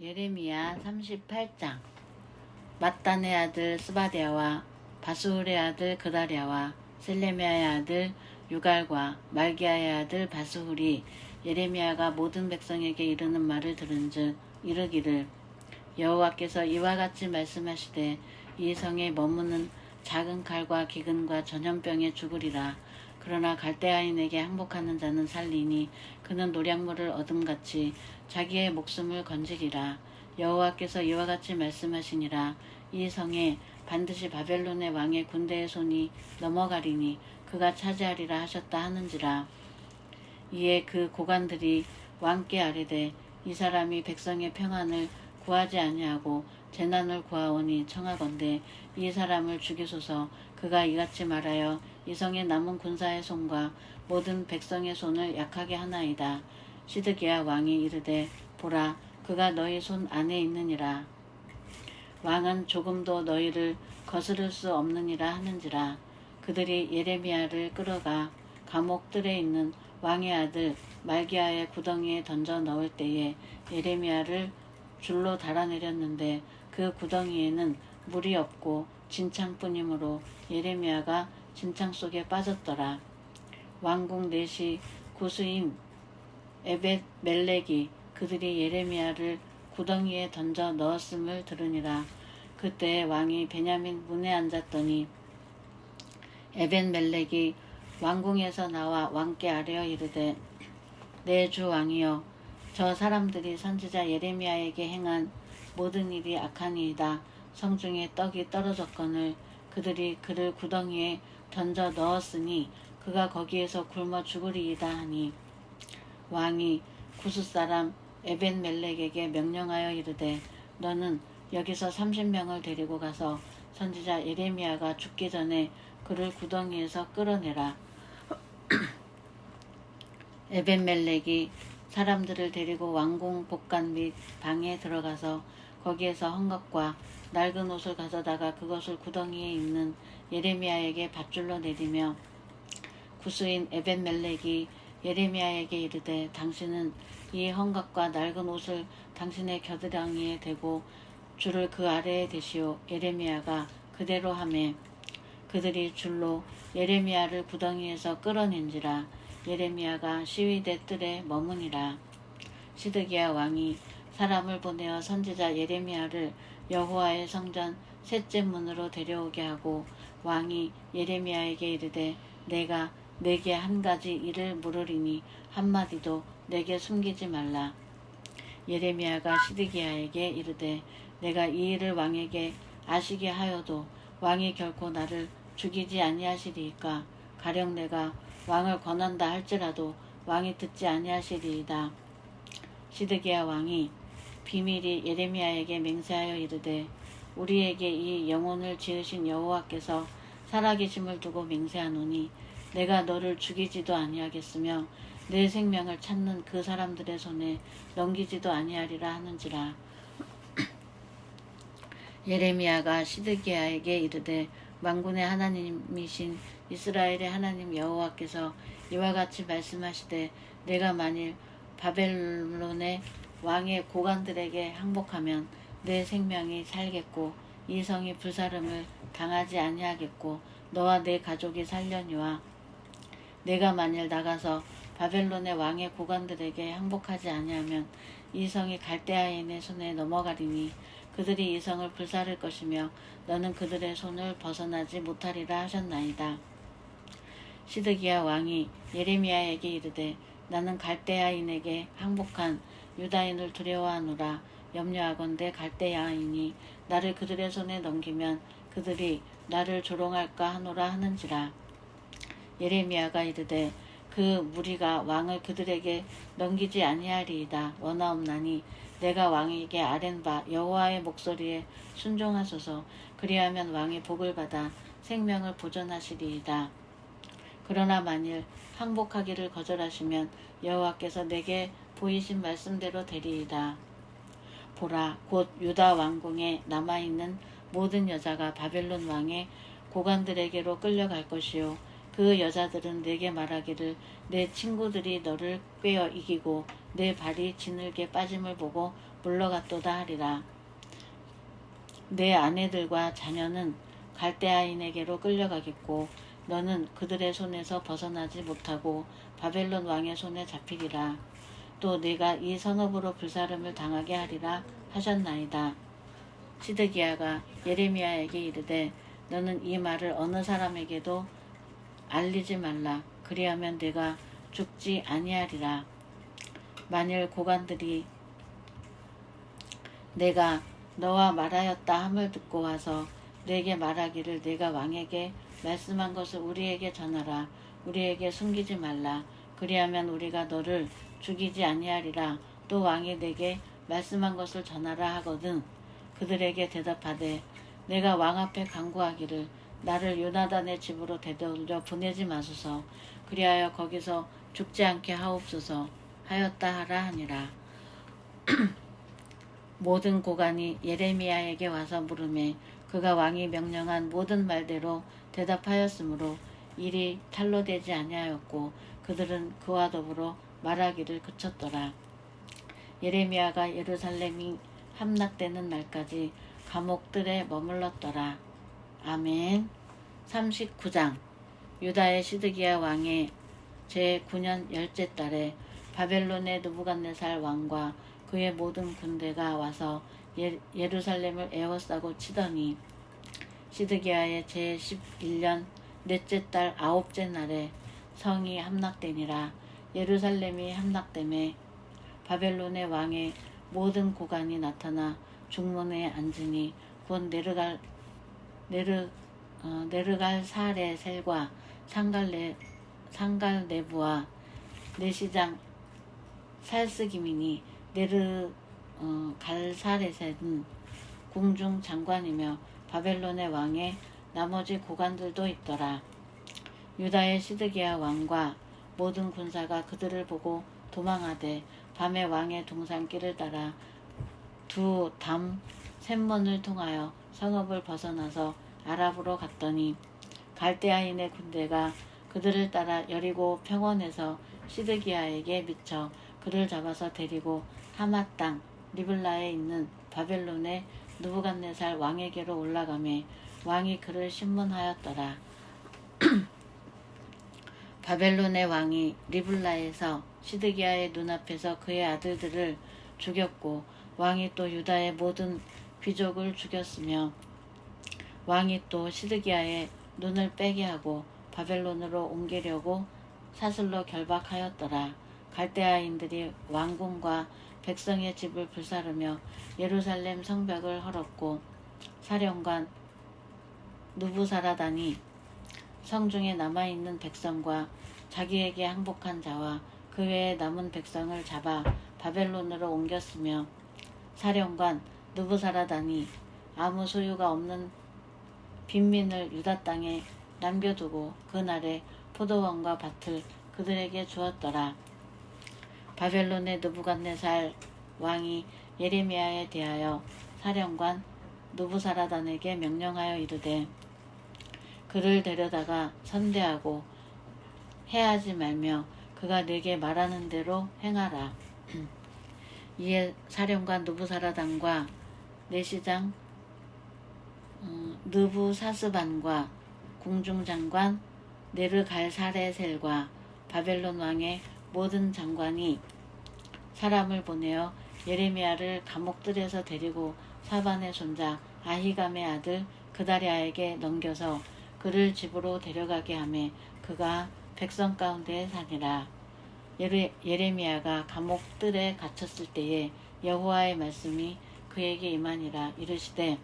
예레미야 38장. mat단의 아들 스바디아와 바수울의 아들 그다랴와 셀레미아의 아들 유갈과 말기야의 아들 바수울이 예레미야가 모든 백성에게 이르는 말을 들은즉 이르기를 여호와께서 이와 같이 말씀하시되 이 성에 머무는 작은 칼과 기근과 전염병에 죽으리라 그러나 갈대아인에게 항복하는 자는 살리니 그는 노량물을 얻음같이 자기의 목숨을 건지리라. 여호와께서 이와 같이 말씀하시니라. 이 성에 반드시 바벨론의 왕의 군대의 손이 넘어가리니 그가 차지하리라 하셨다 하는지라. 이에 그 고관들이 왕께 아뢰되 이 사람이 백성의 평안을 구하지 아니하고 재난을 구하오니 청하건대 이 사람을 죽이소서. 그가 이같이 말하여 이 성에 남은 군사의 손과 모든 백성의 손을 약하게 하나이다. 시드기야 왕이 이르되 보라 그가 너희 손 안에 있느니라. 왕은 조금도 너희를 거스를 수 없느니라 하는지라 그들이 예레미야를 끌어가 감옥들에 있는 왕의 아들 말기야의 구덩이에 던져 넣을 때에 예레미야를 줄로 달아내렸는데 그 구덩이에는 물이 없고 진창뿐이므로 예레미야가 진창 속에 빠졌더라. 왕궁 넷이 구수인 에벳 멜렉이 그들이 예레미야를 구덩이에 던져 넣었음을 들으니라. 그때 왕이 베냐민 문에 앉았더니 에벤 멜렉이 왕궁에서 나와 왕께 아뢰어 이르되 내 주 왕이여 저 사람들이 선지자 예레미야에게 행한 모든 일이 악하니이다. 성중에 떡이 떨어졌거늘 그들이 그를 구덩이에 던져 넣었으니 그가 거기에서 굶어 죽으리이다 하니 왕이 구스 사람 에벤 멜렉에게 명령하여 이르되 너는 여기서 30명을 데리고 가서 선지자 예레미야가 죽기 전에 그를 구덩이에서 끌어내라. 에벤 멜렉이 사람들을 데리고 왕궁 복간 및 방에 들어가서 거기에서 헝겊과 낡은 옷을 가져다가 그것을 구덩이에 있는 예레미야에게 밧줄로 내리며 구수인 에벤멜렉이 예레미야에게 이르되 당신은 이 헝겊과 낡은 옷을 당신의 겨드랑이에 대고 줄을 그 아래에 대시오. 예레미야가 그대로 하매 그들이 줄로 예레미야를 구덩이에서 끌어낸지라. 예레미야가 시위대 뜰에 머무니라. 시드기야 왕이 사람을 보내어 선지자 예레미야를 여호와의 성전 셋째 문으로 데려오게 하고 왕이 예레미야에게 이르되 내가 내게 한 가지 일을 물으리니 한마디도 내게 숨기지 말라. 예레미야가 시드기야에게 이르되 내가 이 일을 왕에게 아시게 하여도 왕이 결코 나를 죽이지 아니하시리이까 가령 내가 왕을 권한다 할지라도 왕이 듣지 아니하시리이다. 시드기야 왕이 비밀이 예레미야에게 맹세하여 이르되 우리에게 이 영혼을 지으신 여호와께서 살아계심을 두고 맹세하노니 내가 너를 죽이지도 아니하겠으며 내 생명을 찾는 그 사람들의 손에 넘기지도 아니하리라 하는지라. 예레미야가 시드기야에게 이르되 만군의 하나님이신 이스라엘의 하나님 여호와께서 이와 같이 말씀하시되 내가 만일 바벨론의 왕의 고관들에게 항복하면 내 생명이 살겠고 이 성이 불사름을 당하지 아니하겠고 너와 내 가족이 살려니와 내가 만일 나가서 바벨론의 왕의 고관들에게 항복하지 아니하면 이 성이 갈대아인의 손에 넘어가리니 그들이 이 성을 불사를 것이며 너는 그들의 손을 벗어나지 못하리라 하셨나이다. 시드기야 왕이 예레미야에게 이르되 나는 갈대아인에게 항복한 유다인을 두려워하노라 염려하건대 갈대아인이 나를 그들의 손에 넘기면 그들이 나를 조롱할까 하노라 하는지라. 예레미야가 이르되 그 무리가 왕을 그들에게 넘기지 아니하리이다. 원하옵나니 내가 왕에게 아랜 바 여호와의 목소리에 순종하소서. 그리하면 왕이 복을 받아 생명을 보존하시리이다. 그러나 만일 항복하기를 거절하시면 여호와께서 내게 보이신 말씀대로 되리이다. 보라, 곧 유다 왕궁에 남아 있는 모든 여자가 바벨론 왕의 고관들에게로 끌려갈 것이요. 그 여자들은 내게 말하기를 내 친구들이 너를 꿰어 이기고 내 발이 지늘게 빠짐을 보고 물러갔도다 하리라. 내 아내들과 자녀는 갈대아인에게로 끌려가겠고 너는 그들의 손에서 벗어나지 못하고 바벨론 왕의 손에 잡히리라. 또 내가 이 성읍으로 불사름을 당하게 하리라 하셨나이다. 시드기야가 예레미야에게 이르되 너는 이 말을 어느 사람에게도 알리지 말라. 그리하면 내가 죽지 아니하리라. 만일 고관들이 내가 너와 말하였다 함을 듣고 와서 내게 말하기를 내가 왕에게 말씀한 것을 우리에게 전하라. 우리에게 숨기지 말라. 그리하면 우리가 너를 죽이지 아니하리라. 또 왕이 내게 말씀한 것을 전하라 하거든. 그들에게 대답하되 내가 왕 앞에 간구하기를 나를 요나단의 집으로 되돌려 보내지 마소서. 그리하여 거기서 죽지 않게 하옵소서 하였다 하라 하니라. 모든 고관이 예레미야에게 와서 물음에 그가 왕이 명령한 모든 말대로 대답하였으므로 일이 탈로되지 아니하였고 그들은 그와 더불어 말하기를 그쳤더라. 예레미야가 예루살렘이 함락되는 날까지 감옥들에 머물렀더라. 아멘. 39장 유다의 시드기야 왕의 제9년 열째 달에 바벨론의 느부갓네살 왕과 그의 모든 군대가 와서 예, 예루살렘을 에워싸고 치더니 시드기야의 제11년 넷째 달 아홉째 날에 성이 함락되니라 예루살렘이 함락됨에 바벨론의 왕의 모든 고관이 나타나 중문에 앉으니 곧 내르갈 내르 어, 내르갈 사레 셀과 상갈레 상갈 내부와 내시장 살스기민이 내르 어, 갈사레셋은 궁중 장관이며 바벨론의 왕의 나머지 고관들도 있더라. 유다의 시드기야 왕과 모든 군사가 그들을 보고 도망하되 밤에 왕의 동산길을 따라 두 담 샘문을 통하여 성읍을 벗어나서 아랍으로 갔더니 갈대아인의 군대가 그들을 따라 여리고 평원에서 시드기야에게 미쳐 그를 잡아서 데리고 하마 땅 리블라에 있는 바벨론의 누부갓네살 왕에게로 올라가매 왕이 그를 신문하였더라. 바벨론의 왕이 리블라에서 시드기야의 눈앞에서 그의 아들들을 죽였고 왕이 또 유다의 모든 귀족을 죽였으며 왕이 또 시드기야의 눈을 빼게 하고 바벨론으로 옮기려고 사슬로 결박하였더라. 갈대아인들이 왕궁과 백성의 집을 불사르며 예루살렘 성벽을 헐었고 사령관 누부사라단이 성중에 남아있는 백성과 자기에게 항복한 자와 그 외에 남은 백성을 잡아 바벨론으로 옮겼으며 사령관 누부사라단이 아무 소유가 없는 빈민을 유다 땅에 남겨두고 그날에 포도원과 밭을 그들에게 주었더라. 바벨론의 느부갓네살 왕이 예레미야에 대하여 사령관 누부사라단에게 명령하여 이르되 그를 데려다가 선대하고 해하지 말며 그가 내게 말하는 대로 행하라. 이에 사령관 누부사라단과 내시장 어, 느부사스반과 궁중장관 네르갈사레셀과 바벨론 왕의 모든 장관이 사람을 보내어 예레미야를 감옥들에서 데리고 사반의 손자 아히감의 아들 그다리아에게 넘겨서 그를 집으로 데려가게 하매 그가 백성 가운데 사니라. 예레, 예레미야가 감옥들에 갇혔을 때에 여호와의 말씀이 그에게 임하니라 이르시되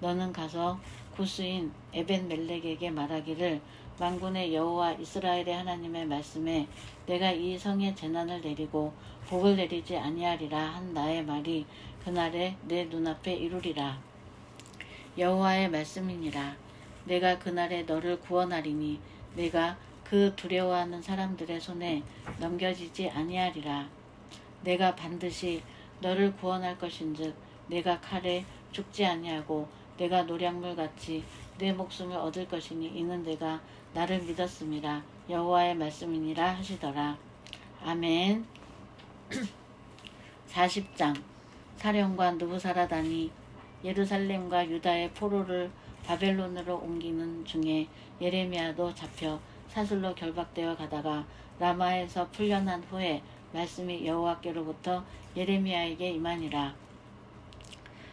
너는 가서 구스인 에벤멜렉에게 말하기를 만군의 여호와 이스라엘의 하나님의 말씀에 내가 이 성에 재난을 내리고 복을 내리지 아니하리라 한 나의 말이 그날에 내 눈앞에 이루리라. 여호와의 말씀이니라. 내가 그날에 너를 구원하리니 내가 그 두려워하는 사람들의 손에 넘겨지지 아니하리라. 내가 반드시 너를 구원할 것인즉 내가 칼에 죽지 아니하고 내가 노량물 같이 내 목숨을 얻을 것이니 이는 내가 나를 믿었음이라 여호와의 말씀이니라 하시더라. 아멘 40장 사령관 느부사라단이 예루살렘과 유다의 포로를 바벨론으로 옮기는 중에 예레미야도 잡혀 사슬로 결박되어 가다가 라마에서 풀려난 후에 말씀이 여호와께로부터 예레미야에게 임하니라.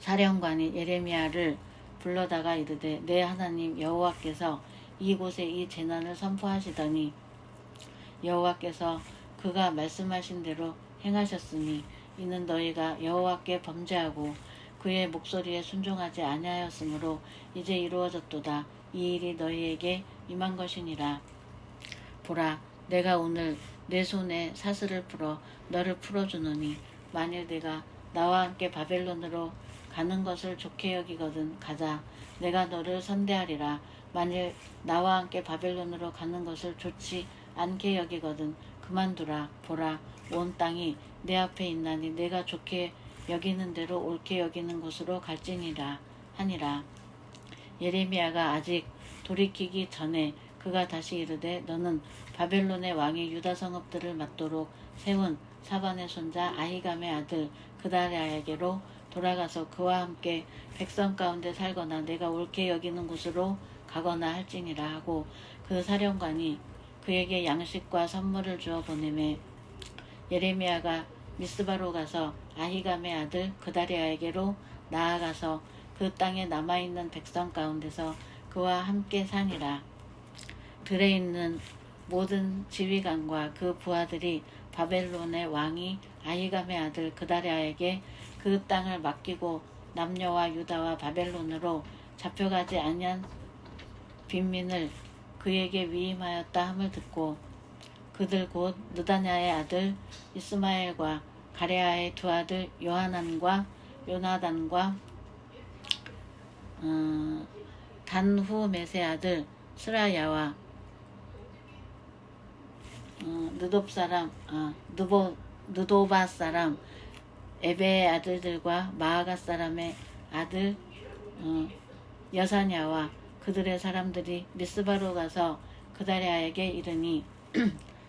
사령관이 예레미야를 불러다가 이르되 내 하나님 여호와께서 이곳에 이 재난을 선포하시더니 여호와께서 그가 말씀하신 대로 행하셨으니 이는 너희가 여호와께 범죄하고 그의 목소리에 순종하지 아니하였으므로 이제 이루어졌도다. 이 일이 너희에게 임한 것이니라. 보라 내가 오늘 내 손에 사슬을 풀어 너를 풀어주노니 만일 내가 나와 함께 바벨론으로 가는 것을 좋게 여기거든 가자. 내가 너를 선대하리라. 만일 나와 함께 바벨론으로 가는 것을 좋지 않게 여기거든 그만두라. 보라 온 땅이 내 앞에 있나니 내가 좋게 여기는 대로 옳게 여기는 곳으로 갈지니라 하니라. 예레미야가 아직 돌이키기 전에 그가 다시 이르되 너는 바벨론의 왕이 유다 성읍들을 맞도록 세운 사반의 손자 아히감의 아들 그다리아에게로 돌아가서 그와 함께 백성 가운데 살거나 내가 옳게 여기는 곳으로 가거나 할지니라 하고 그 사령관이 그에게 양식과 선물을 주어 보내매 예레미야가 미스바로 가서 아히감의 아들 그다리아에게로 나아가서 그 땅에 남아있는 백성 가운데서 그와 함께 사니라. 들에 있는 모든 지휘관과 그 부하들이 바벨론의 왕이 아히감의 아들 그다리아에게 그 땅을 맡기고 남녀와 유다와 바벨론으로 잡혀가지 아니한 빈민을 그에게 위임하였다 함을 듣고 그들 곧 느다냐의 아들 이스마엘과 가레아의 두 아들 요하난과 요나단과 어, 단후 메세 아들 스라야와 어, 느덥 사람 아, 느보 느도바 사람 에베의 아들들과 마아가 사람의 아들 어, 여사냐와 그들의 사람들이 미스바로 가서 그다리아에게 이르니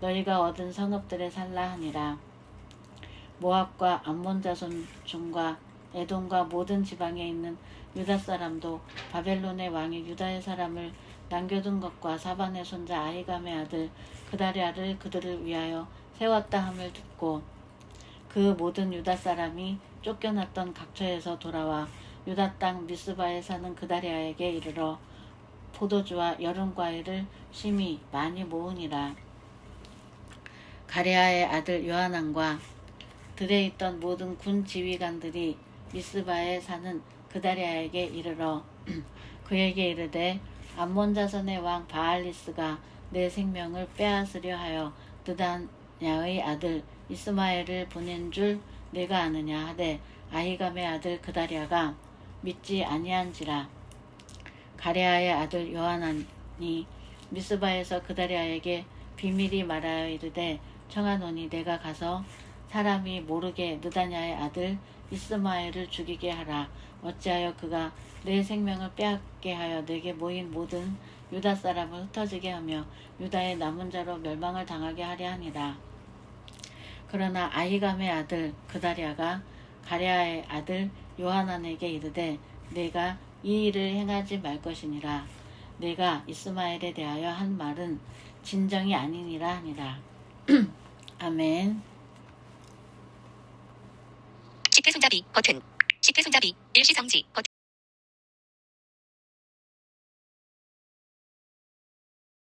너희가 얻은 성읍들에 살라 하니라. 모압과 암몬 자손 중과 에돔과 모든 지방에 있는 유다 사람도 바벨론의 왕이 유다의 사람을 남겨둔 것과 사반의 손자 아이감의 아들 그다리아를 그들을 위하여 세웠다 함을 듣고 그 모든 유다 사람이 쫓겨났던 각처에서 돌아와 유다 땅 미스바에 사는 그다리아에게 이르러 포도주와 여름 과일을 심히 많이 모으니라. 가레아의 아들 요하난과 들에 있던 모든 군 지휘관들이 미스바에 사는 그다리아에게 이르러 그에게 이르되 암몬 자손의 왕 바알리스가 내 생명을 빼앗으려 하여 느단야의 아들 이스마엘을 보낸 줄 내가 아느냐 하되 아히감의 아들 그다리아가 믿지 아니한지라. 가레아의 아들 요하난이 미스바에서 그다리아에게 비밀이 말하여 이르되 청하노니 내가 가서 사람이 모르게 느다냐의 아들 이스마엘을 죽이게 하라. 어찌하여 그가 내 생명을 빼앗게 하여 내게 모인 모든 유다 사람을 흩어지게 하며 유다의 남은 자로 멸망을 당하게 하려 하니라. 그러나 아히감의 아들 그다리아가 가레아의 아들 요하난에게 이르되 내가 이 일을 행하지 말 것이니라. 내가 이스마엘에 대하여 한 말은 진정이 아니니라 하니라 아멘. 시트 손잡이 버튼. 시트 손잡이. 일시정지 버튼